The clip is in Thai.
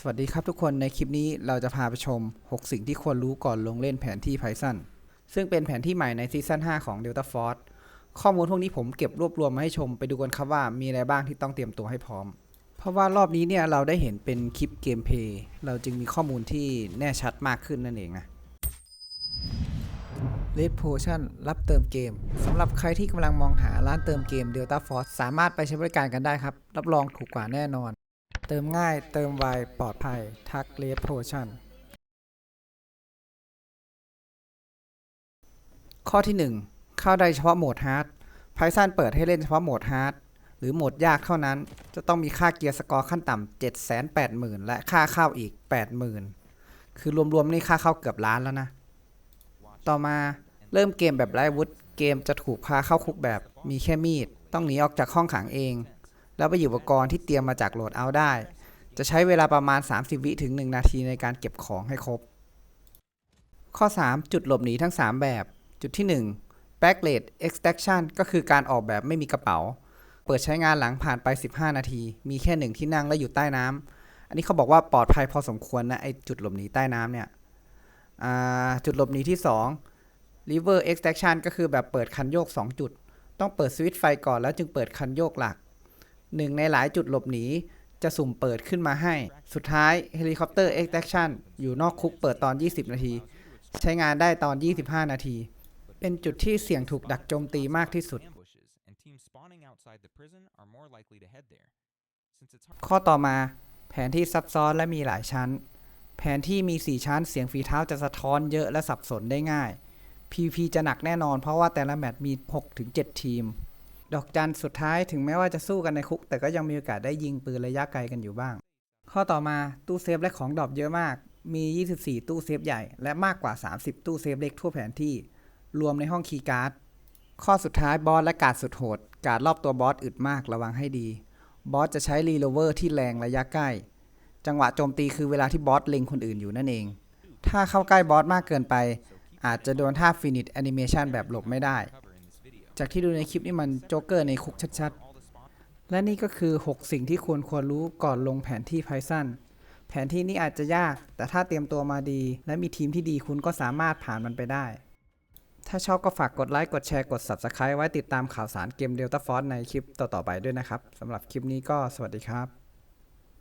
สวัสดีครับทุกคนในคลิปนี้เราจะพาไปชม 6 สิ่งที่ควรรู้ก่อนลงเล่นแผนที่ Python ซึ่งเป็นแผนที่ใหม่ในซีซั่น5 ของ Delta Force ข้อมูลพวกนี้ผมเก็บรวบรวมมาให้ชมไปดูกันครับว่ามีอะไรบ้างที่ต้องเตรียมตัวให้พร้อม เพราะว่ารอบนี้เนี่ยเราได้เห็นเป็นคลิปเกมเพย์เราจึงมีข้อมูลที่แน่ชัดมากขึ้นนั่นเองนะ Red Potion รับเติมเกมสำหรับใครที่กำลังมองหาร้านเติมเกม Delta Force สามารถไปใช้บริการกันได้ครับ รับรองถูกกว่าแน่นอน เติมง่าย เติมไว ปลอดภัย ทัก Red Potion ข้อที่ 1 เข้าได้เฉพาะโหมดฮาร์ด Python เปิดให้เล่นเฉพาะโหมดฮาร์ด หรือโหมดยากเท่านั้น จะต้องมีค่าเกียร์สกอร์ขั้นต่ำ780,000 และค่าเข้าอีก 80,000 คือรวมๆนี่ค่าเข้าเกือบล้านแล้วนะ ต่อมาเริ่มเกมแบบไร้วุธเกมจะถูกพาเข้าคุกแบบมีแค่มีด ต้องหนีออกจากห้องขังเอง แล้วไปหยิบอุปกรณ์ที่เตรียมมาจากโหลดเอาได้ จะใช้เวลาประมาณ 30 วิถึง 1 นาทีในการเก็บของให้ครบ ข้อ 3 จุดหลบหนีทั้ง 3 แบบ จุดที่ 1 Backlate Extraction ก็คือการออกแบบไม่มีกระเป๋า เปิดใช้งานหลังผ่านไป 15 นาที มีแค่หนึ่งที่นั่งและอยู่ใต้น้ำอันนี้เขาบอกว่าปลอดภัยพอสมควรนะไอจุดหลบหนีใต้น้ำเนี่ยจุดหลบหนีที่ 2 River Extraction ก็คือแบบเปิดคันโยก 2 จุด ต้องเปิดสวิตช์ไฟก่อนแล้วจึงเปิดคันโยกหลัก หนึ่งในหลายจุดหลบหนี จะสุ่มเปิดขึ้นมาให้ สุดท้าย Helicopter Extraction อยู่นอกคุกเปิดตอน 20 นาที ใช้งานได้ตอน 25 นาที เป็นจุดที่เสี่ยงถูกดักโจมตีมากที่สุด ข้อต่อมา แผนที่ซับซ้อนและมีหลายชั้น แผนที่มี 4 ชั้นเสียงฝีเท้าจะสะท้อนเยอะและสับสนได้ง่าย PVP จะหนักแน่นอนเพราะว่าแต่ละแมตช์มี 6-7 ทีม ดอกจันสุดท้ายถึงแม้ว่าจะสู้กันในคุก แต่ก็ยังมีโอกาสได้ยิงปืนระยะไกลกันอยู่บ้าง ข้อต่อมาตู้เซฟและของดรอปเยอะมาก มี 24 ตู้เซฟใหญ่ และมากกว่า 30 ตู้เซฟเล็กทั่วแผนที่ รวมในห้องคีย์การ์ด ข้อสุดท้ายบอสและการ์ดสุดโหด การ์ดรอบตัวบอสอึดมากระวังให้ดี บอสจะใช้รีโลเวอร์ที่แรงระยะใกล้ จังหวะโจมตีคือเวลาที่บอสเล็งคนอื่นอยู่นั่นเอง ถ้าเข้าใกล้บอสมากเกินไป อาจจะโดนท่าฟินิชแอนิเมชันแบบหลบไม่ได้ จากที่ดูในคลิปนี่มันโจ๊กเกอร์ในคุกชัดๆ และนี่ก็คือ 6 สิ่งที่ควรควรรู้ก่อนลงแผนที่ Python แผนที่นี้อาจจะยาก แต่ถ้าเตรียมตัวมาดี และมีทีมที่ดีคุณก็สามารถผ่านมันไปได้ ถ้าชอบก็ฝากกดไลค์ กดแชร์ กด Subscribe ไว้ติดตามข่าวสารเกม Delta Force ในคลิปต่อๆไปด้วยนะครับสำหรับคลิปนี้ก็สวัสดีครับ